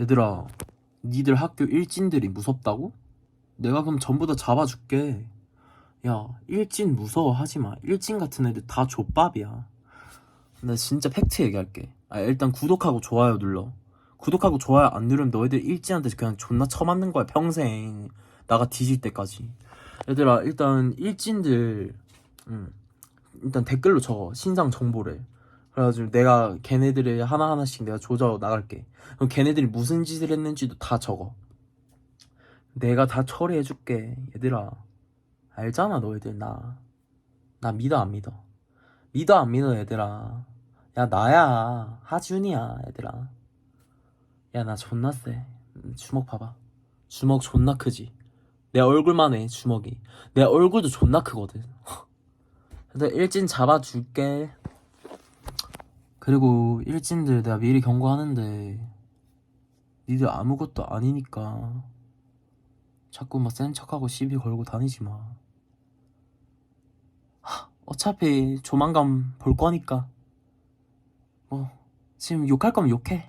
얘들아, 니들 학교 일진들이 무섭다고? 내가 그럼 전부 다 잡아줄게. 야, 일진 무서워하지 마. 일진 같은 애들 다 족밥이야. 나 진짜 팩트 얘기할게. 아, 일단 구독하고 좋아요 눌러. 구독하고 좋아요 안 누르면 너희들 일진한테 그냥 존나 처맞는 거야, 평생. 나가 뒤질 때까지. 얘들아, 일단 일진들, 음, 일단 댓글로 적어. 신상 정보를. 그래가지고 내가 걔네들을 하나하나씩 내가 조져 나갈게. 그럼 걔네들이 무슨 짓을 했는지도 다 적어. 내가 다 처리해줄게. 얘들아. 알잖아, 너희들, 나. 나 믿어, 안 믿어? 믿어, 안 믿어, 얘들아. 야, 나야. 하준이야, 얘들아. 야, 나 존나 세. 음, 주먹 봐봐. 주먹 존나 크지? 내 얼굴만 해, 주먹이. 내 얼굴도 존나 크거든. 근데 일진 잡아줄게. 그리고 일진들 내가 미리 경고하는데 니들 아무것도 아니니까 자꾸 막 센 척하고 시비 걸고 다니지 마. 하, 어차피 조만간 볼 거니까 뭐 지금 욕할 거면 욕해.